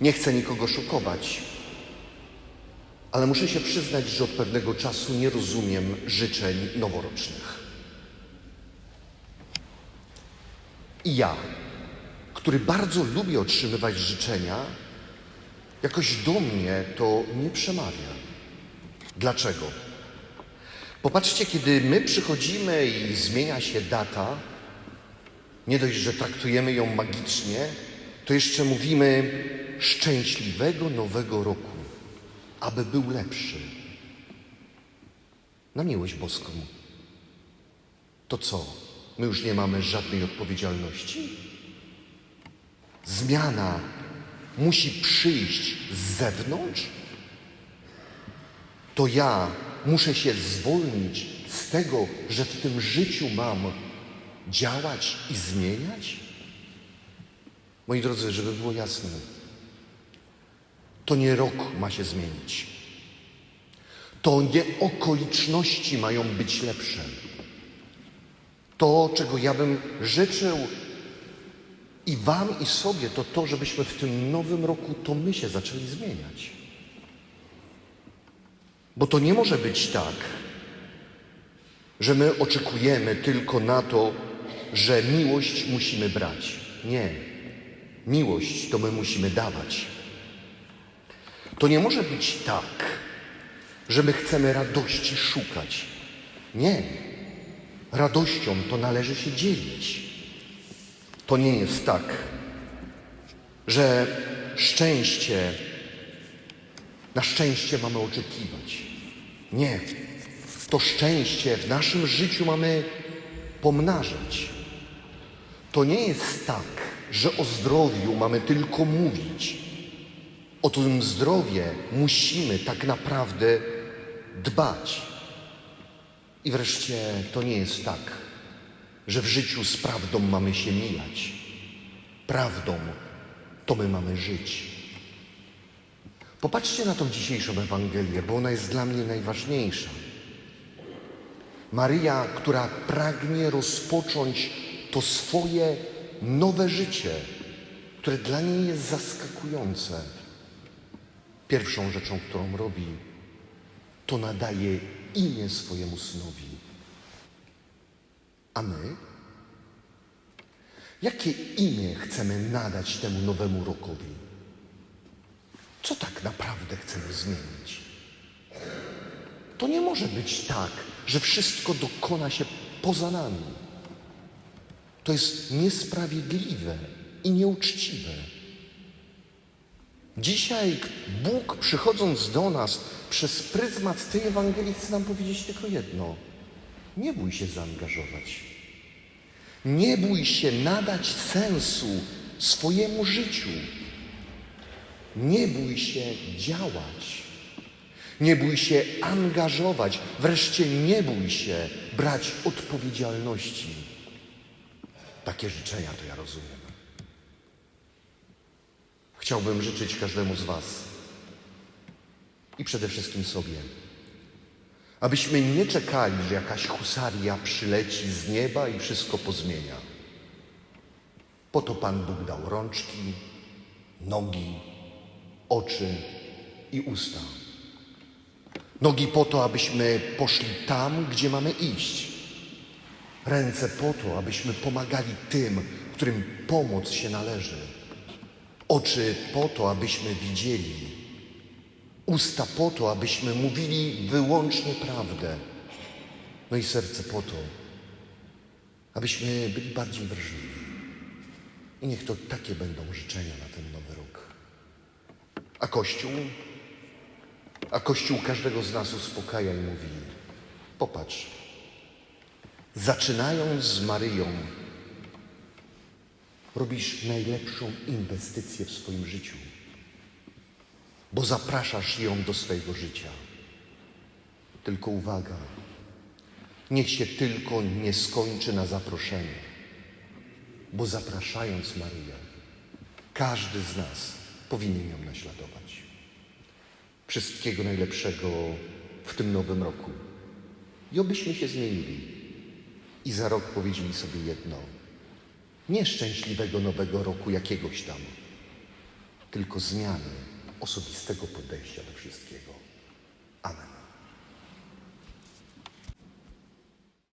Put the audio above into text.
Nie chcę nikogo szokować, ale muszę się przyznać, że od pewnego czasu nie rozumiem życzeń noworocznych. I ja, który bardzo lubię otrzymywać życzenia, jakoś do mnie to nie przemawia. Dlaczego? Popatrzcie, kiedy my przychodzimy i zmienia się data, nie dość, że traktujemy ją magicznie, to jeszcze mówimy szczęśliwego nowego roku, aby był lepszy. Na miłość boską. To co? My już nie mamy żadnej odpowiedzialności? Zmiana musi przyjść z zewnątrz? To ja muszę się zwolnić z tego, że w tym życiu mam działać i zmieniać? Moi drodzy, żeby było jasne, to nie rok ma się zmienić. To nie okoliczności mają być lepsze. To, czego ja bym życzył i Wam, i sobie, to to, żebyśmy w tym nowym roku to my się zaczęli zmieniać. Bo to nie może być tak, że my oczekujemy tylko na to, że miłość musimy brać. Nie. Miłość to my musimy dawać. To nie może być tak, że my chcemy radości szukać. Nie. Radością to należy się dzielić. To nie jest tak, że szczęście, na szczęście mamy oczekiwać. Nie. To szczęście w naszym życiu mamy pomnażać. To nie jest tak, że o zdrowiu mamy tylko mówić. O tym zdrowie musimy tak naprawdę dbać. I wreszcie to nie jest tak, że w życiu z prawdą mamy się mijać. Prawdą to my mamy żyć. Popatrzcie na tą dzisiejszą Ewangelię, bo ona jest dla mnie najważniejsza. Maryja, która pragnie rozpocząć to swoje nowe życie, które dla niej jest zaskakujące. Pierwszą rzeczą, którą robi, to nadaje imię swojemu synowi. A my? Jakie imię chcemy nadać temu nowemu rokowi? Co tak naprawdę chcemy zmienić? To nie może być tak, że wszystko dokona się poza nami. To jest niesprawiedliwe i nieuczciwe. Dzisiaj Bóg, przychodząc do nas przez pryzmat tej Ewangelii, chce nam powiedzieć tylko jedno. Nie bój się zaangażować. Nie bój się nadać sensu swojemu życiu. Nie bój się działać. Nie bój się angażować. Wreszcie nie bój się brać odpowiedzialności. Takie życzenia to ja rozumiem. Chciałbym życzyć każdemu z Was i przede wszystkim sobie, abyśmy nie czekali, że jakaś husaria przyleci z nieba i wszystko pozmienia. Po to Pan Bóg dał rączki, nogi, oczy i usta. Nogi po to, abyśmy poszli tam, gdzie mamy iść. Ręce po to, abyśmy pomagali tym, którym pomoc się należy. Oczy po to, abyśmy widzieli. Usta po to, abyśmy mówili wyłącznie prawdę. No i serce po to, abyśmy byli bardziej wrażliwi. I niech to takie będą życzenia na ten nowy rok. A Kościół? A Kościół każdego z nas uspokaja i mówi: Popatrz, zaczynając z Maryją, robisz najlepszą inwestycję w swoim życiu, bo zapraszasz ją do swojego życia. Tylko uwaga, niech się tylko nie skończy na zaproszeniu, bo zapraszając Maryję, każdy z nas powinien ją naśladować. Wszystkiego najlepszego w tym nowym roku. I obyśmy się zmienili i za rok powiedzieli sobie jedno. Nieszczęśliwego nowego roku jakiegoś tam, tylko zmiany osobistego podejścia do wszystkiego. Amen.